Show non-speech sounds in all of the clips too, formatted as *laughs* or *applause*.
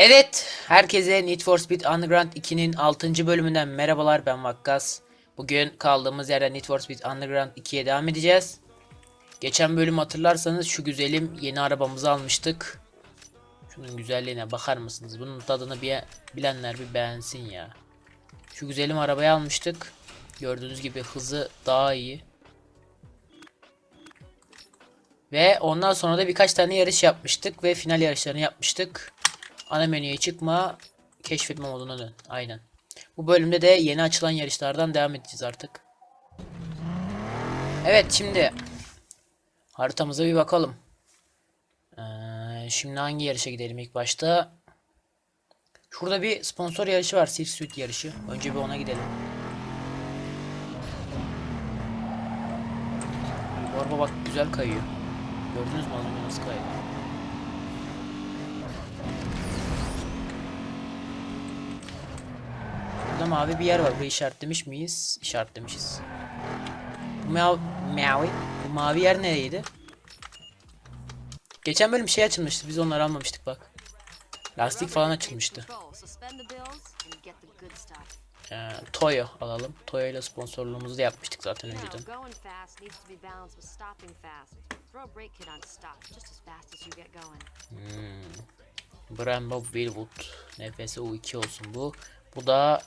Evet, herkese Need for Speed Underground 2'nin 6. bölümünden merhabalar ben Vakkas. Bugün kaldığımız yerden Need for Speed Underground 2'ye devam edeceğiz. Geçen bölüm hatırlarsanız şu güzelim yeni arabamızı almıştık. Şunun güzelliğine bakar mısınız? Bunun tadını bir bilenler bir beğensin ya. Şu güzelim arabayı almıştık. Gördüğünüz gibi hızı daha iyi. Ve ondan sonra da birkaç tane yarış yapmıştık ve final yarışlarını yapmıştık. Ana menüye çıkma, keşfetme moduna dön. Aynen. Bu bölümde de yeni açılan yarışlardan devam edeceğiz artık. Evet şimdi haritamıza bir bakalım. Ee, şimdi hangi yarışa gidelim ilk başta? Şurada bir sponsor yarışı var, Silk Suit yarışı. Önce bir ona gidelim. Bu araba bak güzel kayıyor. Gördünüz mü az önce nasıl kaydı? Burada mavi bir yer var. Burayı işaretlemiş miyiz? İşaretlemişiz. Bu mavi, mavi, bu mavi yer nereydi? Geçen bölüm şey açılmıştı. Biz onları almamıştık bak. Lastik falan açılmıştı. Ee, Toyo alalım. Toyo ile sponsorluğumuzu da yapmıştık zaten önceden. Get going. Brembo Willwood. NFS U2 olsun bu. Bu da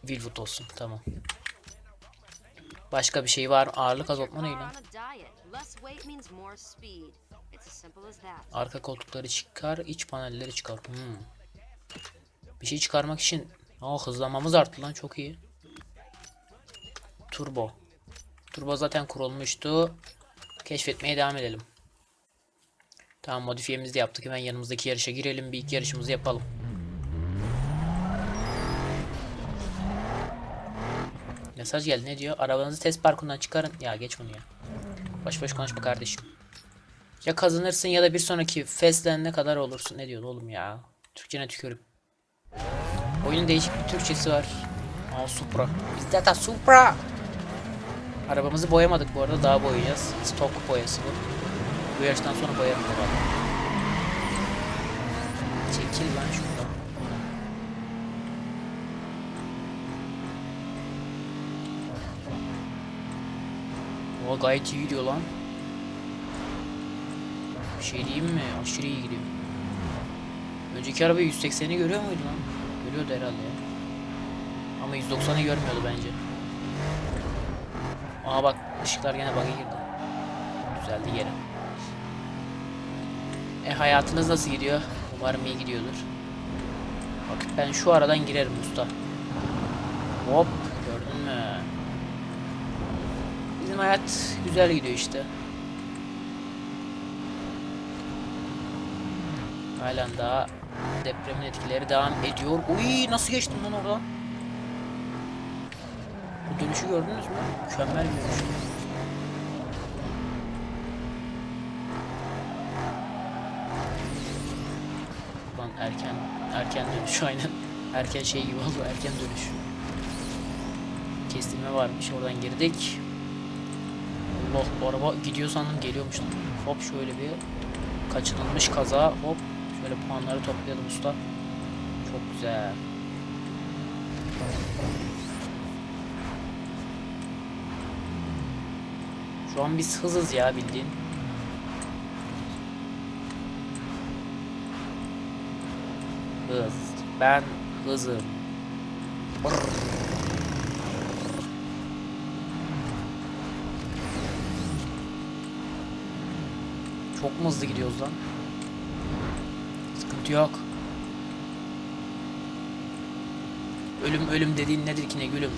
Willwood olsun. Tamam. Başka bir şey var mı? Ağırlık azaltma ne lan? Arka koltukları çıkar, iç panelleri çıkar. Hmm. Bir şey çıkarmak için Aa hızlanmamız arttı lan çok iyi. Turbo. Turbo zaten kurulmuştu. Keşfetmeye devam edelim. Tamam modifiyemizi de yaptık. Hemen yanımızdaki yarışa girelim. Bir ilk yarışımızı yapalım. Mesaj geldi ne diyor? Arabanızı test parkurundan çıkarın. Ya geç bunu ya. Boş boş konuşma kardeşim. Ya kazanırsın ya da bir sonraki feslenene kadar olursun. Ne diyordu oğlum ya? Türkçene tükürüp. Oyunun değişik bir Türkçesi var. Aa Supra. Biz zaten Supra. Arabamızı boyamadık bu arada daha boyayacağız. Stok boyası bu. Bu yarıştan sonra boyarım herhalde. Çekil lan şuradan. O gayet iyi gidiyor lan. Bir şey diyeyim mi? Aşırı iyi gidiyor. Önceki araba 180'i görüyor muydu lan? Görüyordu herhalde ya. Ama 190'ı görmüyordu bence. Aa bak ışıklar gene bug'a girdi. Düzeldi yere. E hayatınız nasıl gidiyor? Umarım iyi gidiyordur. Bak ben şu aradan girerim usta. Hop gördün mü? Bizim hayat güzel gidiyor işte. Halen daha depremin etkileri devam ediyor. Uy nasıl geçtim lan oradan? Bu dönüşü gördünüz mü? Mükemmel bir dönüş. Lan erken erken dönüş *laughs* aynen. Erken şey gibi oldu erken dönüş. Kestirme varmış oradan girdik. Allah araba gidiyor sandım geliyormuş. Hop şöyle bir kaçınılmış kaza hop şöyle puanları toplayalım usta. Çok güzel. Şu an biz hızız ya bildiğin. Hız. Ben hızım. Çok mu hızlı gidiyoruz lan? Sıkıntı yok. Ölüm ölüm dediğin nedir ki ne gülüm?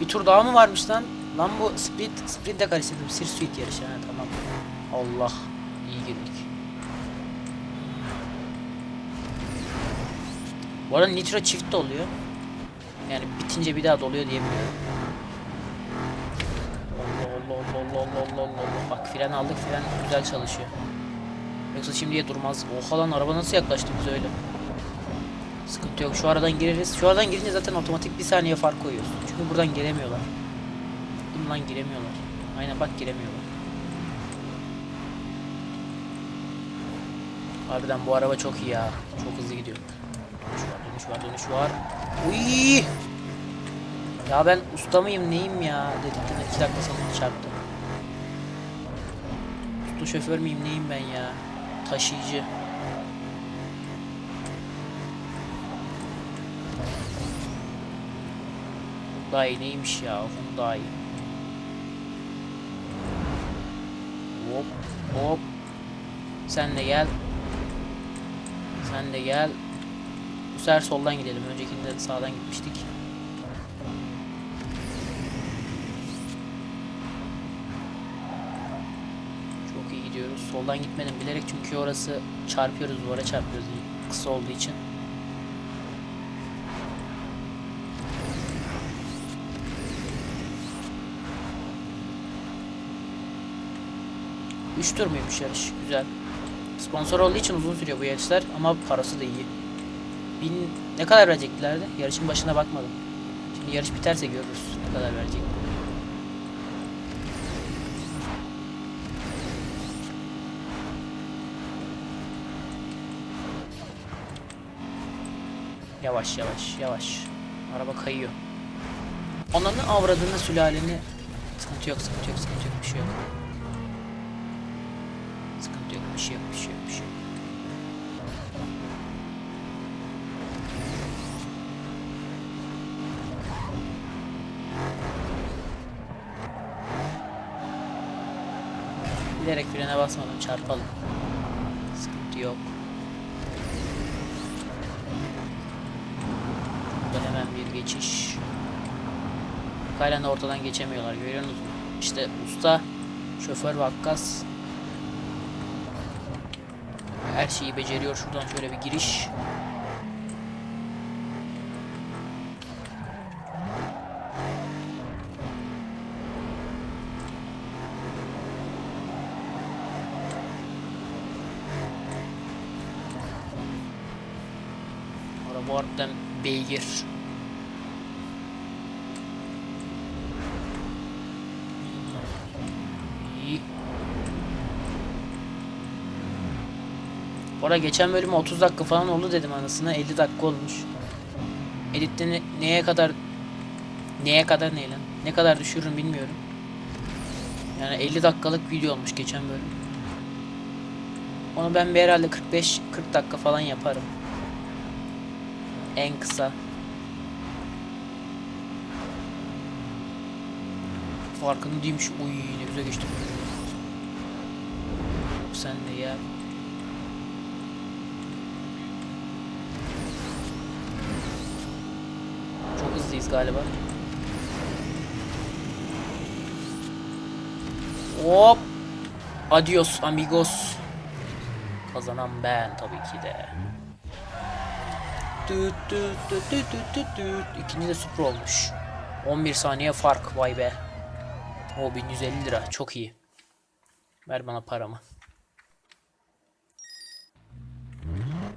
Bir tur daha mı varmış lan? Lan bu sprint, sprinte karıştırdım. Sir Suite yarışı ha tamam. Allah. iyi girdik. Bu arada Nitro çift de oluyor. Yani bitince bir daha doluyor diyebiliyorum. Allah Allah Allah Allah Allah Allah Allah. Bak fren aldık fren güzel çalışıyor. Yoksa şimdiye durmaz. Oha lan araba nasıl yaklaştı bize öyle. Sıkıntı yok. Şu aradan gireriz. Şu aradan girince zaten otomatik bir saniye fark koyuyorsun. Çünkü buradan gelemiyorlar. Baktım lan giremiyorlar. Aynen bak giremiyorlar. Harbiden bu araba çok iyi ya. Çok hızlı gidiyor. Dönüş var, dönüş var, dönüş var. Uy! Ya ben usta mıyım, neyim ya? Dedikten iki dakika sonra çarptı. Usta şoför müyüm, neyim ben ya? Taşıyıcı. İyi neymiş ya? İyi. Hop hop. Sen de gel. Sen de gel. Bu sefer soldan gidelim. Öncekinde sağdan gitmiştik. Çok iyi gidiyoruz. Soldan gitmedim bilerek çünkü orası çarpıyoruz duvara çarpıyoruz kısa olduğu için. Üç tur muymuş yarış? Güzel. Sponsor olduğu için uzun sürüyor bu yarışlar ama parası da iyi. Bin ne kadar vereceklerdi? Yarışın başına bakmadım. Şimdi yarış biterse görürüz ne kadar verecek. Yavaş yavaş yavaş. Araba kayıyor. Ananı avradını sülaleni sıkıntı yok sıkıntı yok sıkıntı yok bir şey yok. Sıkıntı yok bir şey yok bir şey yok bir şey yok. Basmadım çarpalım. Sıkıntı yok. Burada hemen bir geçiş. Halen ortadan geçemiyorlar görüyorsunuz mu? İşte usta, şoför vakkas. Her şeyi beceriyor. Şuradan şöyle bir giriş. Araba harbiden beygir. Bu arada geçen bölüm 30 dakika falan oldu dedim anasına 50 dakika olmuş. Editte ne- neye kadar neye kadar ne lan? Ne kadar düşürürüm bilmiyorum. Yani 50 dakikalık video olmuş geçen bölüm. Onu ben bir herhalde 45 40 dakika falan yaparım. En kısa. Farkında değilmiş. Uy ne güzel geçti. Sen de ya. Çok hızlıyız galiba. Hop. Adios amigos. Kazanan ben tabii ki de. Düt. İkinci de Supra olmuş. 11 saniye fark vay be. O 1150 lira çok iyi. Ver bana paramı.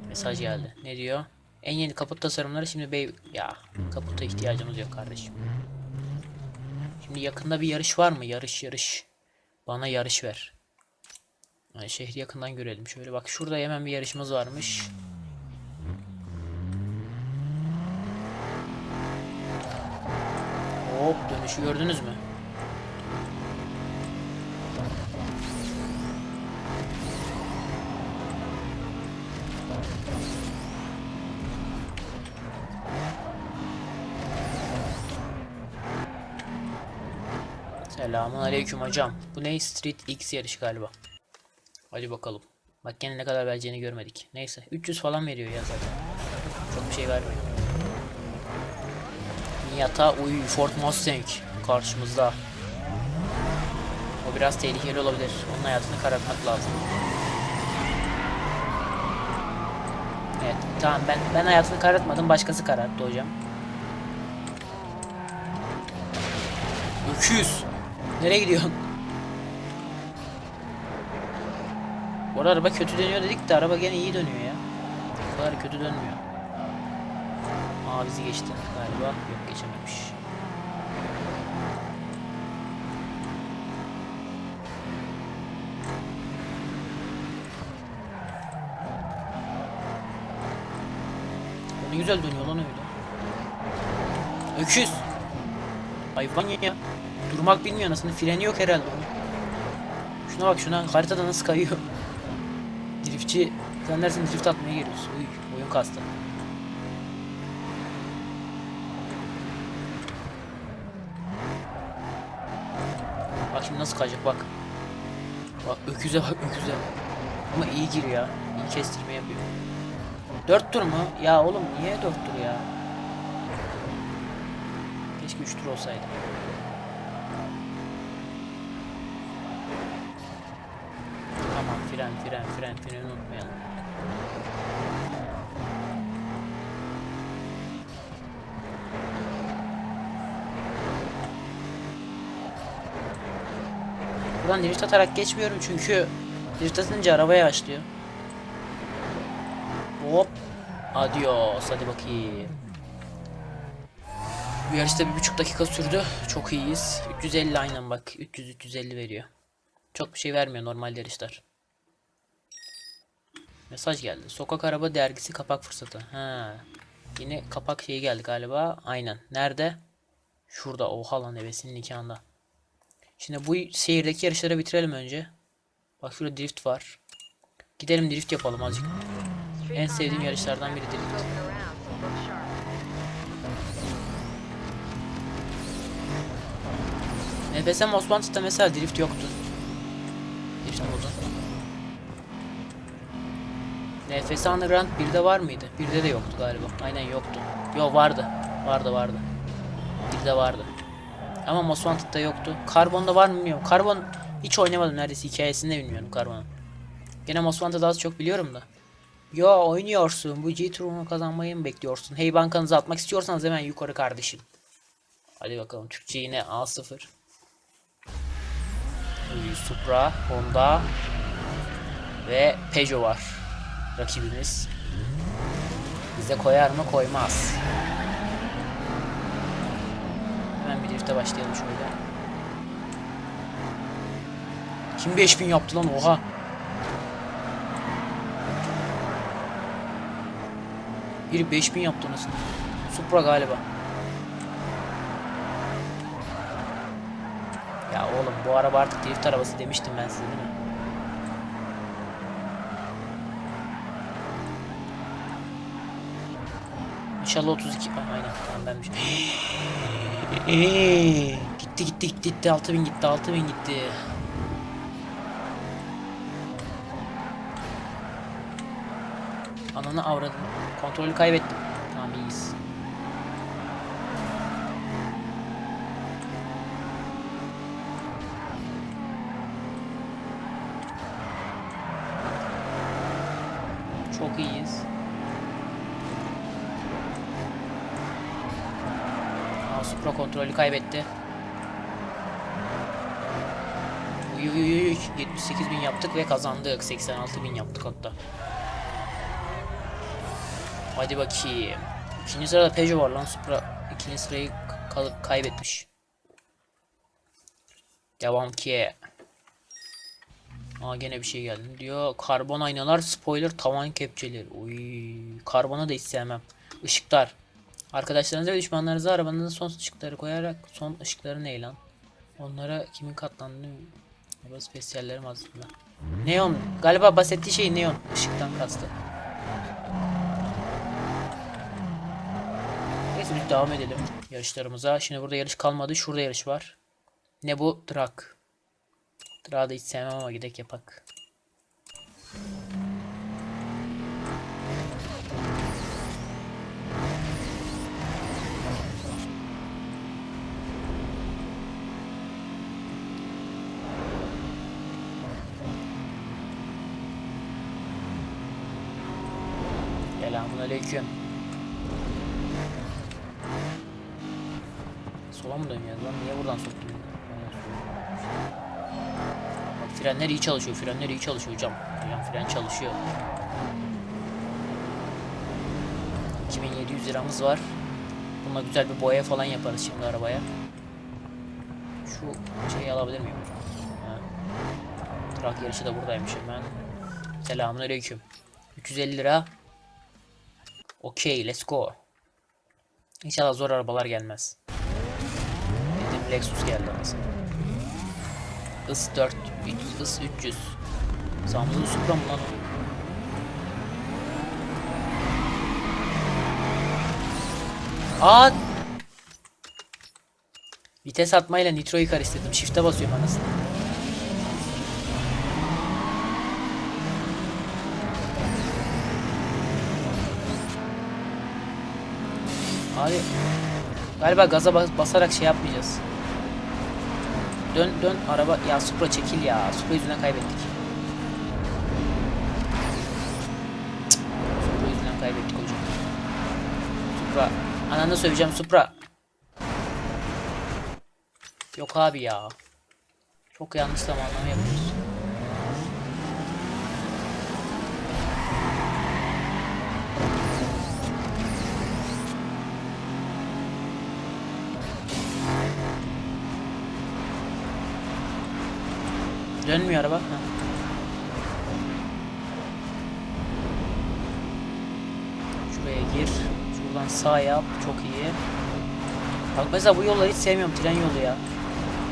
Mesaj geldi. Ne diyor? En yeni kaput tasarımları şimdi bey... Ya kaputa ihtiyacımız yok kardeşim. Şimdi yakında bir yarış var mı? Yarış yarış. Bana yarış ver. Yani şehri yakından görelim. Şöyle bak şurada hemen bir yarışımız varmış. Hop dönüşü gördünüz mü? Selamun aleyküm hocam. Bu ne? Street X yarışı galiba. Hadi bakalım. Bak gene ne kadar vereceğini görmedik. Neyse 300 falan veriyor ya zaten. Çok bir şey vermiyor. Miata uy Ford Mustang karşımızda. O biraz tehlikeli olabilir. Onun hayatını karartmak lazım. Evet tamam ben ben hayatını karartmadım başkası kararttı hocam. Öküz. Nereye gidiyorsun? Bu araba kötü dönüyor dedik de araba gene iyi dönüyor ya. O kadar kötü dönmüyor. Mavizi geçti galiba. Yok geçememiş. Ne güzel dönüyor lan öyle. Öküz. Hayvan ya. Durmak bilmiyor nasıl freni yok herhalde. Şuna bak şuna haritada nasıl kayıyor. Driftçi sen dersin drift atmaya geliyorsun. Uy, oyun kastı. Şimdi nasıl kayacak bak. Bak öküze bak öküze. Ama iyi giriyor ya. İyi kestirme yapıyor. Dört tur mu? Ya oğlum niye dört tur ya? Keşke üç tur olsaydı. Tamam fren fren fren freni unutmayalım. Buradan drift atarak geçmiyorum çünkü drift atınca araba yavaşlıyor. Hop. Adios. Hadi bakayım. Bu yarışta bir buçuk dakika sürdü. Çok iyiyiz. 350 aynen bak. 300-350 veriyor. Çok bir şey vermiyor normal yarışlar. Mesaj geldi. Sokak araba dergisi kapak fırsatı. Ha. Yine kapak şeyi geldi galiba. Aynen. Nerede? Şurada. Oha lan evesinin nikahında. Şimdi bu şehirdeki yarışları bitirelim önce. Bak şurada drift var. Gidelim drift yapalım azıcık. En sevdiğim yarışlardan biri drift. NFS Most mesela drift yoktu. Drift modu. NFS Underground 1'de var mıydı? 1'de de yoktu galiba. Aynen yoktu. Yo vardı. Vardı vardı. 1'de vardı. Ama Most Wanted'da yoktu. Carbon'da var mı bilmiyorum. Carbon hiç oynamadım neredeyse hikayesini de bilmiyorum Carbon'un. Gene Most Wanted'ı az çok biliyorum da. Yo oynuyorsun. Bu G turunu kazanmayı mı bekliyorsun? Hey bankanızı atmak istiyorsanız hemen yukarı kardeşim. Hadi bakalım Türkçe yine A0. Ee, Supra, Honda ve Peugeot var. Rakibimiz. Bize koyar mı koymaz. Hemen bir drifte başlayalım şöyle. Kim 5000 yaptı lan oha. Biri 5000 yaptı nasıl? Supra galiba. Ya oğlum bu araba artık drift arabası demiştim ben size değil mi? İnşallah 32. Ah, aynen tamam benmiş. Eee, gitti gitti gitti gitti 6000 gitti 6000 gitti. Ananı avradım. Kontrolü kaybettim. Tamam iyiyiz. Çok iyiyiz. Aa, Supra kontrolü kaybetti. Uy uy uy uy. 78 bin yaptık ve kazandık. 86 bin yaptık hatta. Hadi bakayım. İkinci sırada Peugeot var lan Supra. ikinci sırayı kaybetmiş. Devam ki. Aa gene bir şey geldi. Diyor karbon aynalar, spoiler, tavan kepçeleri. Uy, karbonu da hiç sevmem. Işıklar. Arkadaşlarınıza ve düşmanlarınıza arabanızın son ışıkları koyarak son ışıkları ne lan? Onlara kimin katlandığını Araba spesiyallerim aslında. Neon. Galiba bahsettiği şey neon. Işıktan kastı. Neyse biz devam edelim yarışlarımıza. Şimdi burada yarış kalmadı. Şurada yarış var. Ne bu? Drag. Drag'ı da hiç sevmem ama gidek yapak. Selamun aleyküm. Sola mı dönüyoruz lan? Niye buradan soktun? beni? Bak frenler iyi çalışıyor. Frenler iyi çalışıyor hocam. Hocam fren çalışıyor. 2700 liramız var. Bununla güzel bir boya falan yaparız şimdi arabaya. Şu şeyi alabilir miyim? Ha. Trak yarışı da buradaymış hemen. Selamun aleyküm. 350 lira Okey let's go. İnşallah zor arabalar gelmez. Dedim Lexus geldi aslında. Is 4, Is 300. Samsung Supra mı lan? Aa! Vites atmayla nitroyu karıştırdım. Shift'e basıyorum anasını. Abi galiba gaza bas- basarak şey yapmayacağız. Dön dön araba ya Supra çekil ya. Supra yüzünden kaybettik. Supra yüzünden kaybettik hocam. Supra. Ananı söyleyeceğim Supra. Yok abi ya. Çok yanlış zamanlama yapıyoruz. Dönmüyor araba. Şuraya gir. Şuradan sağ yap. Çok iyi. Bak mesela bu yolları hiç sevmiyorum. Tren yolu ya.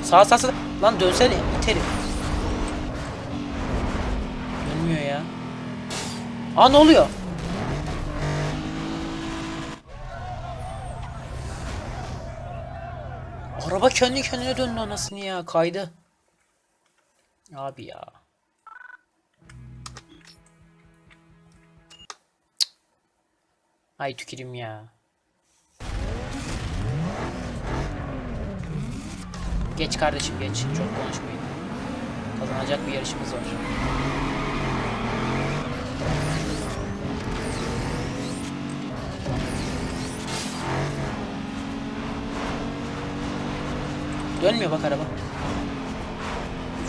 Sağ sağ sağ. Lan dönsene. İterim. Dönmüyor ya. Aa ne oluyor? Araba kendi kendine döndü anasını ya. Kaydı. Abi ya. Ay tükürüm ya. Geç kardeşim geç. Çok konuşmayın. Kazanacak bir yarışımız var. Dönmüyor bak araba.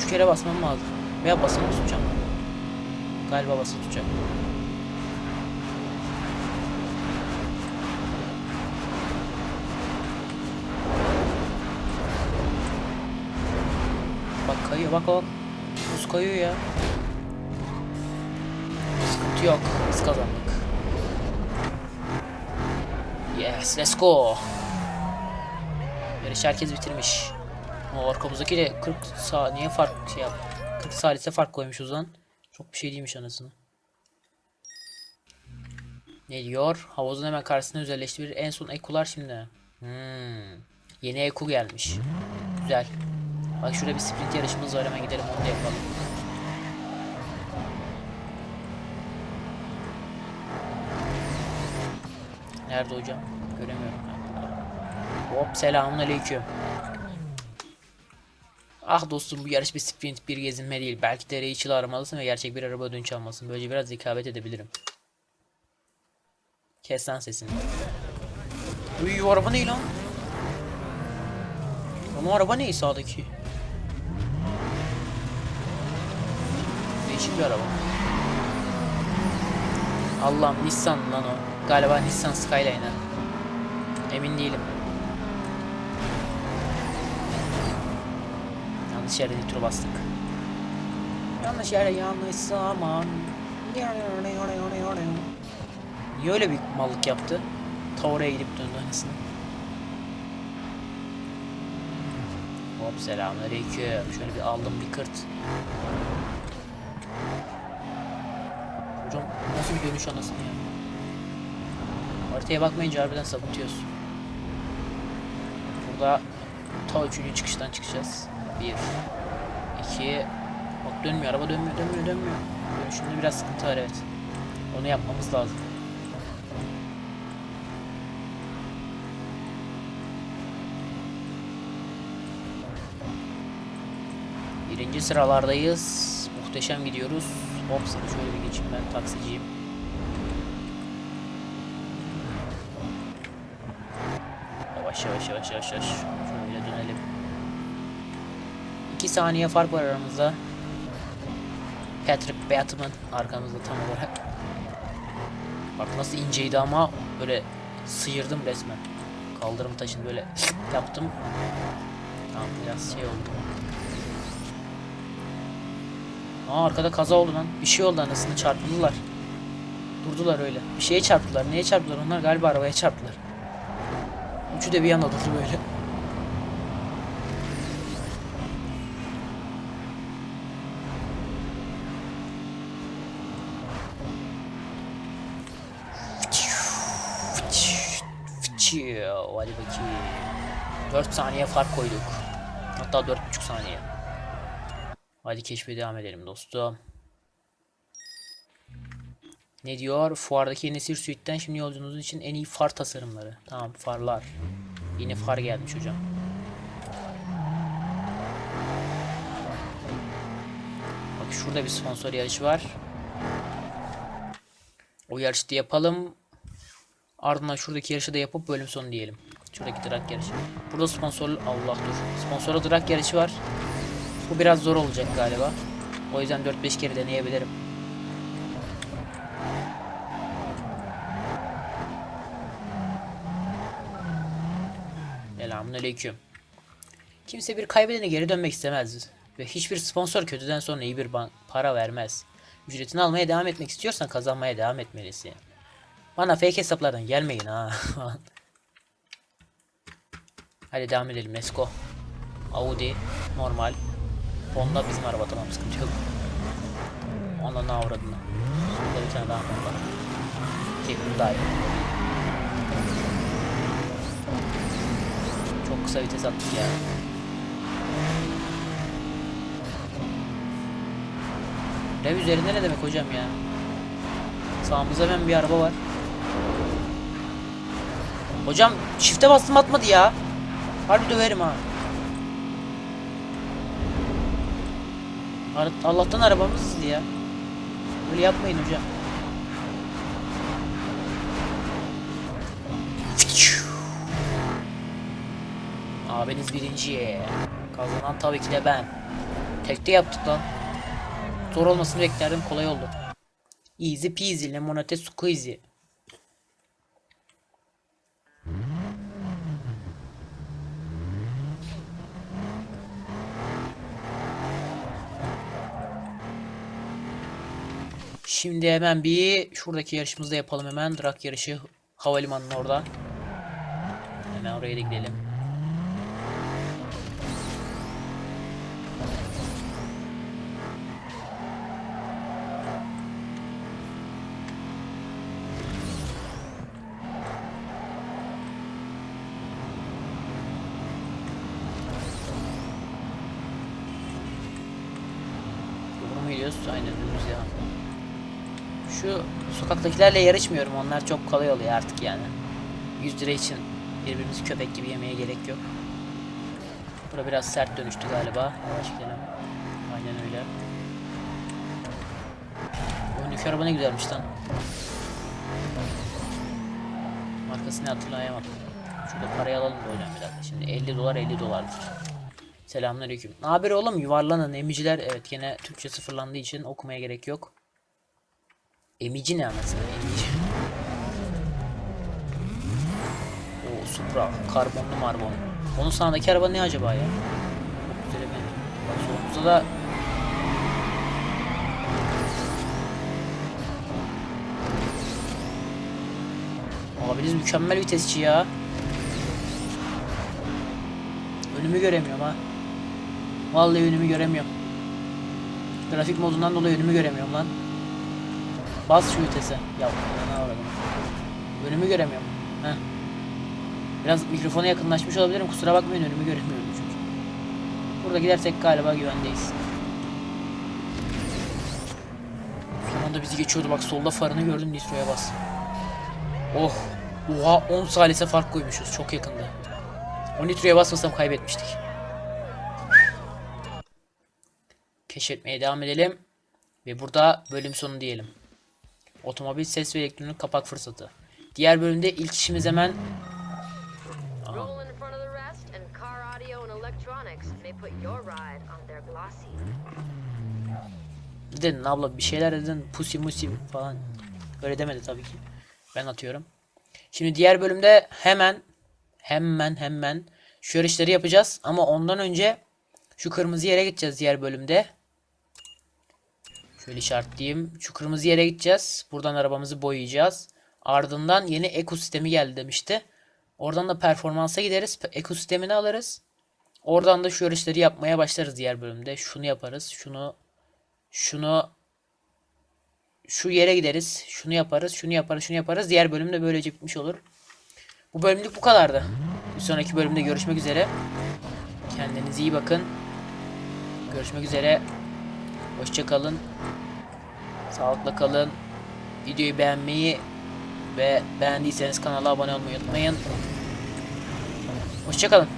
Üç kere basmam lazım. Veya basılı tutacağım. Galiba basılı tutacağım. Bak kayıyor bak bak. Buz kayıyor ya. Sıkıntı yok. Biz kazandık. Yes let's go. Yarış herkes bitirmiş. O arkamızdaki de 40 saniye fark şey yap. 40 salise fark koymuşuz lan. Çok bir şey değilmiş anasını. Ne diyor? Havuzun hemen karşısında özelleştirir. En son ekular şimdi. Hmm. Yeni eku gelmiş. Güzel. Bak şurada bir sprint yarışımız var hemen gidelim onu da yapalım. Nerede hocam? Göremiyorum. Hop selamun aleyküm. Ah dostum bu yarış bir sprint bir gezinme değil. Belki de Rachel'ı aramalısın ve gerçek bir araba ödünç almalısın. Böylece biraz rekabet edebilirim. Kes lan sesini. Uy araba ne lan? Ama araba ne sağdaki? Değişik bir araba. Allah'ım Nissan lan o. Galiba Nissan Skyline'a. Emin değilim. Yanlış yere nitro bastık. Yanlış yere yanlış zaman. Niye öyle bir mallık yaptı? Ta oraya gidip döndü anasını. Hop selamünaleyküm. Şöyle bir aldım bir kırt. Hocam nasıl bir dönüş anasını ya? Haritaya bakmayınca harbiden sapıtıyoruz. Burada ta üçüncü çıkıştan çıkacağız. Bir, iki, bak dönmüyor araba dönmüyor dönmüyor dönmüyor. Dönüşünde biraz sıkıntı var evet. Onu yapmamız lazım. Birinci sıralardayız. Muhteşem gidiyoruz. Hop şöyle bir geçeyim ben taksiciyim. Yavaş yavaş yavaş yavaş yavaş. 2 saniye fark var aramızda. Patrick Bateman arkamızda tam olarak. Bak nasıl inceydi ama böyle sıyırdım resmen. Kaldırım taşını böyle *laughs* yaptım. Tamam biraz şey oldu. Aa arkada kaza oldu lan. Bir şey oldu anasını çarpıldılar. Durdular öyle. Bir şeye çarptılar. Neye çarptılar? Onlar galiba arabaya çarptılar. Üçü de bir yana durdu böyle. Hadi bakayım. 4 saniye fark koyduk. Hatta 4,5 saniye. Hadi keşfe devam edelim dostum. Ne diyor? Fuardaki yeni Sir şimdi yolculuğunuz için en iyi far tasarımları. Tamam farlar. Yeni far gelmiş hocam. Bak şurada bir sponsor yarışı var. O yarışı da yapalım. Ardından şuradaki yarışı da yapıp bölüm sonu diyelim. Şuradaki drag yarışı. Burada sponsor Allah dur. Sponsorlu drag yarışı var. Bu biraz zor olacak galiba. O yüzden 4-5 kere deneyebilirim. Selamünaleyküm. Kimse bir kaybedene geri dönmek istemez. Ve hiçbir sponsor kötüden sonra iyi bir para vermez. Ücretini almaya devam etmek istiyorsan kazanmaya devam etmelisin. Bana fake hesaplardan gelmeyin ha. *laughs* Hadi devam edelim let's go. Audi normal. Honda bizim araba tamam sıkıntı yok. Ona ne avradına. Burada bir tane daha Honda. Ki Hyundai. Çok kısa vites attık ya. Rev üzerinde ne demek hocam ya? Sağımızda hemen bir araba var. Hocam çifte bastım atmadı ya. Harbi döverim ha. Allah'tan arabamız hızlı ya. Böyle yapmayın hocam. Abiniz birinci. Kazanan tabii ki de ben. Tekte yaptık lan. Zor olmasını beklerdim kolay oldu. Easy peasy lemonade squeezy. Şimdi hemen bir şuradaki yarışımızı da yapalım hemen. Drag yarışı havalimanının orada. Hemen oraya da gidelim. Doğru mu gidiyoruz? Aynen dümdüz ya. Şu sokaktakilerle yarışmıyorum. Onlar çok kolay oluyor artık yani. 100 lira için birbirimizi köpek gibi yemeye gerek yok. Bura biraz sert dönüştü galiba. Yavaş gidelim. Aynen öyle. Bu öndeki araba ne güzelmiş lan. Markasını hatırlayamadım. Şurada parayı alalım da bir dakika. Şimdi 50 dolar 50 dolardır. Selamünaleyküm. Ne haber oğlum? Yuvarlanın emiciler. Evet gene Türkçe sıfırlandığı için okumaya gerek yok. Emici ne anasını? Emici. O Supra. Karbonlu marbon. Onun sağındaki araba ne acaba ya? Çok güzel benziyor. Bak solumuzda da Abiniz mükemmel vitesçi ya. Önümü göremiyorum ha. Vallahi önümü göremiyorum. Grafik modundan dolayı önümü göremiyorum lan. Bas şu vitese. Ya ne avradım. Önümü göremiyorum. Heh. Biraz mikrofona yakınlaşmış olabilirim. Kusura bakmayın önümü göremiyorum çünkü. Burada gidersek galiba güvendeyiz. Son anda bizi geçiyordu. Bak solda farını gördüm. Nitro'ya bas. Oh. Oha 10 salise fark koymuşuz. Çok yakındı. O nitroya basmasam kaybetmiştik. Keşfetmeye devam edelim. Ve burada bölüm sonu diyelim. Otomobil ses ve elektronik kapak fırsatı. Diğer bölümde ilk işimiz hemen. Ne dedin abla bir şeyler dedin pusi musi falan. Öyle demedi tabii ki. Ben atıyorum. Şimdi diğer bölümde hemen hemen hemen şu yarışları yapacağız ama ondan önce şu kırmızı yere gideceğiz diğer bölümde. Şöyle işaretleyeyim. Şu kırmızı yere gideceğiz. Buradan arabamızı boyayacağız. Ardından yeni ekosistemi geldi demişti. Oradan da performansa gideriz. Ekosistemini alırız. Oradan da şu yarışları yapmaya başlarız diğer bölümde. Şunu yaparız. Şunu şunu şu yere gideriz. Şunu yaparız. Şunu yaparız. Şunu yaparız. Diğer bölümde böylece bitmiş olur. Bu bölümlük bu kadardı. Bir sonraki bölümde görüşmek üzere. Kendinize iyi bakın. Görüşmek üzere. Hoşça kalın. Sağlıkla kalın. Videoyu beğenmeyi ve beğendiyseniz kanala abone olmayı unutmayın. Hoşça kalın.